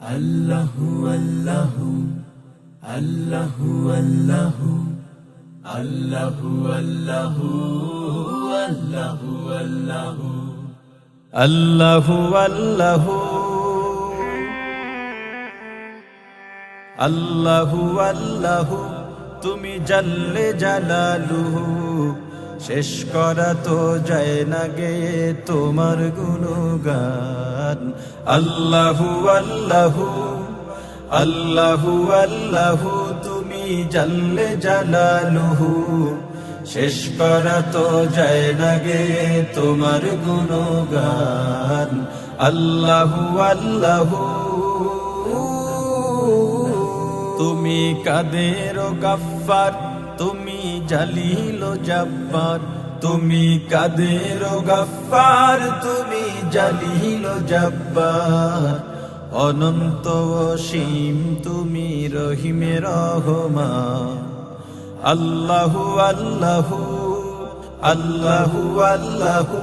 আল্লাহু আল্লাহু আল্লাহু আল্লাহু আল্লাহু আল্লাহু আল্লাহু আল্লাহু আল্লাহু আল্লাহু আল্লাহু আল্লাহু, তুমি জাল্লে জালালুহু। শেষ করা তো যায় না গে তোমার গুণগান। আল্লাহু আল্লাহু আল্লাহু আল্লাহু, তুমি জাল্লে জালালুহু। শেষ করা তো যায় না গে তোমার গুণগান। আল্লাহু আল্লাহু, তুমি কাদের গাফার তুমি জালিল জব্বার, তুমি কাদের গাফার তুমি জালিল জব্বার। অনন্ত অসীম, তুমি রহিমে রহমান। আল্লাহু আল্লাহু আল্লাহু আল্লাহু,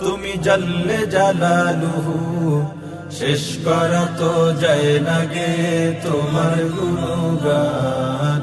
তুমি জাল্লে জালালুহু। শেষ করা তো যায় না গে তোমার গুণগান।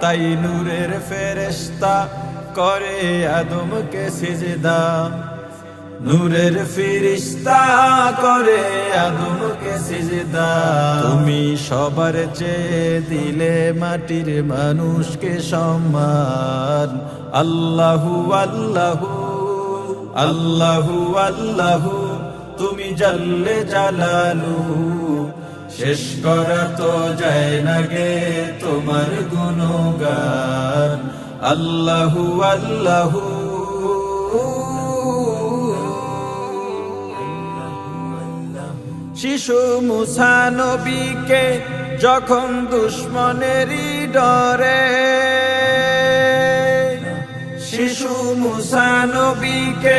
তাই নূরের ফেরেস্তা করে আদমকে সিজদা। নূরের ফিরিস্তা করে আদমকে সিজদা। তুমি সবার চেয়ে দিলে মাটির মানুষকে সম্মান। আল্লাহু আল্লাহু আল্লাহু আল্লাহু, তুমি জাল্লে জালালু। শেষ করা তো যায় না গে তোমার গুণগান। আল্লাহু আল্লাহু। শিশু মুসা নবীকে যখন দুশ্মনেরই ডরে, শিশু মুসা নবীকে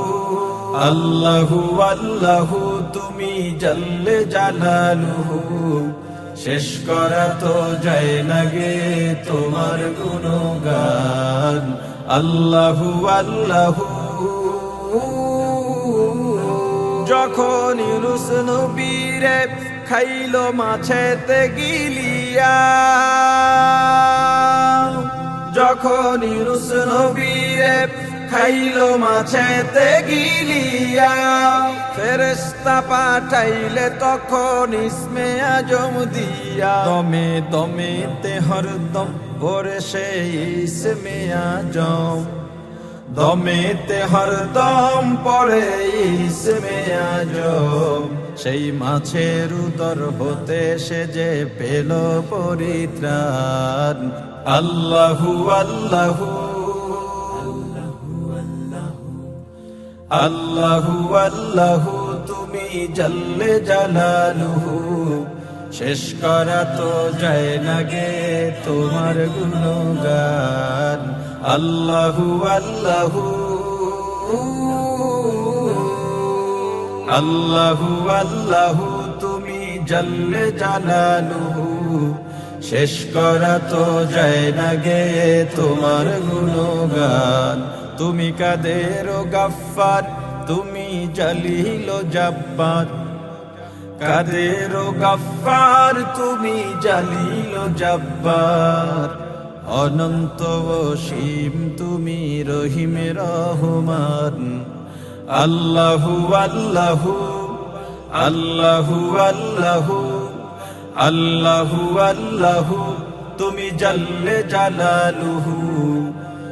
আল্লাহু আল্লাহু, তুমি জাল্লে জালালুহু। শেষ করা তো যায় না গে তোমার গুণগান। আল্লাহু আল্লাহু। যখন ইউনুস নবীরে খাইল মাছেতে গিলিয়া, যখন ইউনুস নবীরে খাইল মাছেতে গিলিয়া। ফেরেস্তা পাঠাইলে তখন ইসমে আজম দিয়া। দমে দমে তে হরদম ভরে সে ইসমে আজম। দমেতে হরদম পরে ইসমে আজম। সেই মাছের উদর হতে সে যে পেল পরিত্রাণ। আল্লাহু আল্লাহু আল্লাহু আল্লাহু, তুমি জল্লে জালালুহু। শেষ করা তো যায় না গে তোমার গুণগান। আল্লাহু আল্লাহু। আল্লাহু আল্লাহু, তুমি জল্লে জালালুহু। শেষ করা তো যায় না গে তোমার গুণগান। তুমি কাদের গাফার তুমি জালিল জব্বার। কাদের গাফার তুমি জালিল জব্বার। অনন্ত অসীম তুমি রহিম রহমান। আল্লাহু আল্লাহু আল্লাহু আল্লাহু আল্লাহু আল্লাহু, তুমি জাল্লে জালালুহু।